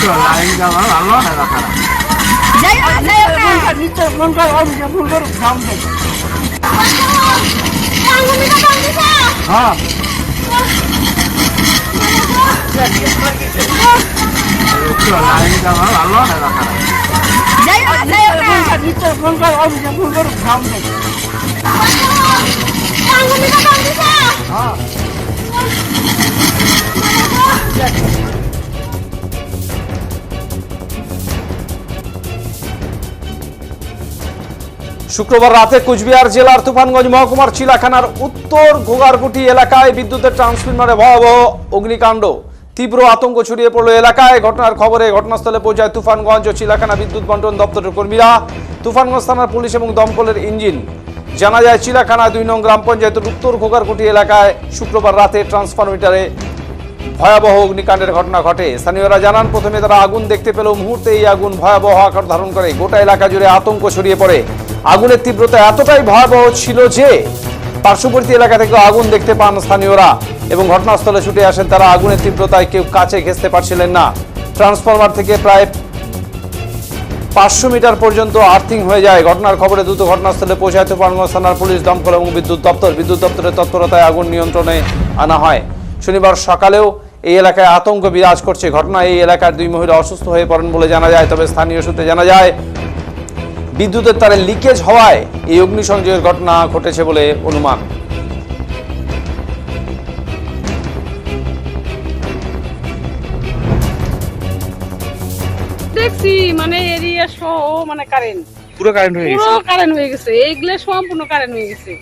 Line যাওয়া ভালো না রাখা যাই হোক যাই হোক না নিচে শুক্রবার রাতে কুচবিহার জেলার তুফানগঞ্জ মহকুমার চিলাখানার উত্তর ঘোগারকুটি এলাকায় বিদ্যুতের ট্রান্সফরমারে ভয়াবহ অগ্নিকাণ্ড। তীব্র আতঙ্ক ছড়িয়ে পড়ল এলাকায়। ঘটনার খবরে ঘটনাস্থলে পৌঁছায় তুফানগঞ্জ ও চিলাখানা বিদ্যুৎ বন্টন দপ্তরের কর্মীরা। তুফানগঞ্জ থানার পুলিশ এবং দমকলের ইঞ্জিন। জানা যায়, চিলাখানা দুই নং গ্রাম পঞ্চায়েতের উত্তর ঘোগারকুটি এলাকায় শুক্রবার রাতে ট্রান্সফরমিটারে ভয়াবহ অগ্নিকাণ্ডের ঘটনা ঘটে। স্থানীয়রা জানান, প্রথমে তারা আগুন দেখতে পেল মুহূর্তে এই আগুন ভয়াবহ আকার ধারণ করে। গোটা এলাকা জুড়ে আতঙ্ক ছড়িয়ে পড়ে। আগুনের তীব্রতা এতটাই ভয়াবহ ছিল যে পার্শ্ববর্তী এলাকা থেকে আগুন দেখতে পান স্থানীয়রা এবং ঘটনাস্থলে ছুটে আসেন তারা। আগুনের তীব্রতায় কেউ কাছে ঘেঁচতে পারছিলেন না। ট্রান্সফরমার থেকে প্রায় পাঁচশো মিটার পর্যন্ত আর্থিং হয়ে যায়। ঘটনার খবরে দ্রুত ঘটনাস্থলে পৌঁছায় তুফানগঞ্জ থানার পুলিশ, দমকল এবং বিদ্যুৎ দপ্তর, বিদ্যুৎ দপ্তরের তৎপরতায় আগুন নিয়ন্ত্রণে আনা হয়। শনিবার সকালেও এই এলাকায় আতঙ্ক বিরাজ করছে। ঘটনা এই এলাকার দুই মহিলা অসুস্থ হয়ে পড়েন বলে জানা যায়। তবে স্থানীয় সূত্রে জানা যায় বিদ্যুতের তারে লিকেজ হওয়ায় এই অগ্নিসংযোগের ঘটনা ঘটেছে বলে অনুমান। দেখছি মানে এরিয়া সহ মানে কারেন্ট পুরো কারেন্ট হয়ে পুরো গেছে কারেন্ট হয়ে গেছে। এইগুলো সম্পূর্ণ কারেন্ট হয়ে গেছে।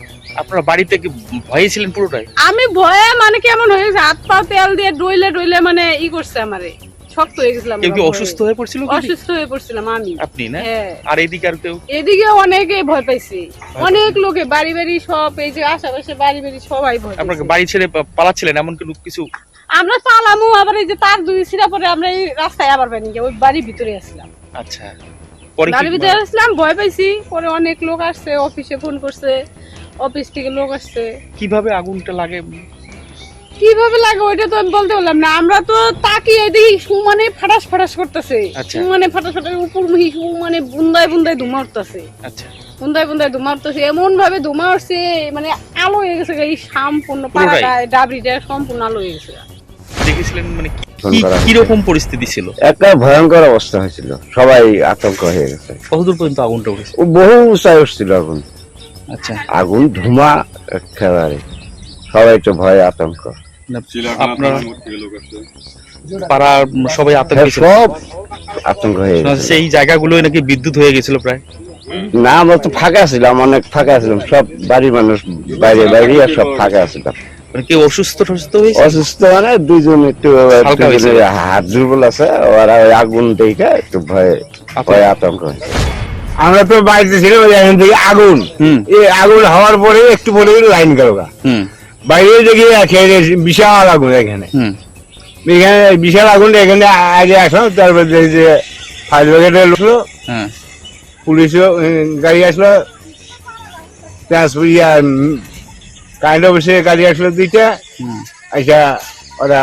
আপনার বাড়িতে কি ভয়ে ছিলেন পুরোটাই? আমি ভয়ে মানে কেমন হয়ে গেছে? হাত পা তেল দিয়ে ডইলে ডইলে মানে ই করছে আমারে। শক্ত হয়ে গেছিলাম কেউ অসুস্থ হয়ে পড়ছিল অসুস্থ হয়ে পড়ছিলাম আমি। আপনি না? হ্যাঁ। আর এইদিকে আর কেউ? এদিকে অনেকে ভয় পাইছে। অনেক লোকে বাড়ি বাড়ি সব এই যে আশেপাশে বাড়ি বাড়ি সবাই ভয় আপনাকে বাড়ি ছেড়ে পালাচ্ছিলেন এমন কোনো কিছু? আমরা পালামু আবার এই যে তার দুই সিরা পরে আমরা এই রাস্তায় আবার বানি ওই বাড়ির ভিতরে আসলাম। আচ্ছা। পরে বাড়ির ভিতরে আসলাম ভয় পাইছি। পরে অনেক লোক আসছে অফিসে ফোন করছে অফিস থেকে লোক আসছে। কীভাবে আগুনটা লাগে? কীভাবে লাগে ওইটা তো আমি বলতে পারলাম না। আমরা তো তাকিয়ে দেখি সুমানে ফাটাস ফাটাস করতেছে। আচ্ছা। সুমানে ফাটাস ফাটাস উপর মুহি সুমানে বুন্দায় বুন্দায় ধুমা উঠতেছে। আচ্ছা। বুন্দায় বুন্দায় ধুমা উঠতেছে। এমন ভাবে ধুমা উঠছে মানে আলো হয়ে গেছে এই সম্পূর্ণ? পাড়াটায় ডাবরিটা সম্পূর্ণ আলো হয়ে গেছে দেখেছিলেন মানে কি পরিস্থিতি ছিল? একটা ভয়ঙ্কর অবস্থা হয়েছিল। সবাই আতঙ্ক হয়ে গেছে। কতদূর পর্যন্ত আগুনটা উঠেছে? ও বহু উঁচায় উঠছিল আগুন। আচ্ছা। আগুন ধুমা একেবারে। সবাই তো ভয় আতঙ্ক। আপনার পাড়ার সবাই আতঙ্কে হ্যাঁ, সব আতঙ্ক হয়ে সেই জায়গাগুলো নাকি বিদ্যুৎ হয়ে গেছিল প্রায়। না আমরা তো ফাঁকা ছিলাম অনেক ফাঁকা ছিলাম সব বাড়ির মানুষ বাইরে বাইরে আর সব ফাঁকা ছিলাম মানে অসুস্থ টসুস্থ হয়েছে? অসুস্থ মানে দুইজন একটু হাত দুর্বল আছে ওরা ওই আগুন দেখে একটু ভয়ে ভয়ে আতঙ্ক হয়েছে। আমরা তো বাড়িতে ছিলাম ওই এখান থেকে আগুন এই আগুন হওয়ার পরে একটু পরে লাইন গেল গা। বাইরে দেখি একেবারে বিশাল আগুন এখানে। এখানে বিশাল আগুন এখানে আগে আসলাম তারপর যে ফায়ার ব্রিগেডের লোক ছিল, হ্যাঁ। পুলিশও গাড়ি আসলো ট্রান্সপোর্ট কারেন্ট অফিসে গাড়ি আসলো দুইটা হুম। আচ্ছা ওরা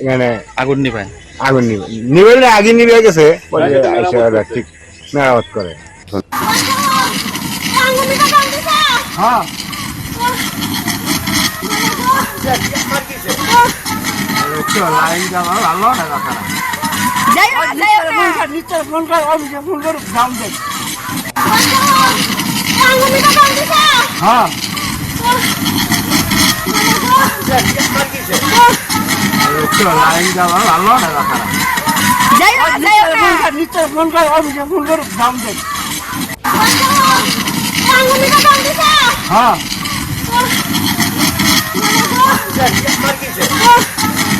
এখানে আগুন নিবেন আগুন নিবে নিবে না আগে নিবে গেছে পরে ওরা ঠিক মেরামত করে। হ্যাঁ লাইন যাওয়া ভালো না রাখা যাই হোক যাই হোক না নিচে ফোন করে অফিসে ফোন করে দাম দেয় হ্যাঁ লাইন যাওয়া ভালো না রাখা যাই হোক যাই হোক না নিচে ফোন করে অফিসে ফোন করে দাম দেয় হ্যাঁ। じゃあ一発ギリシャ。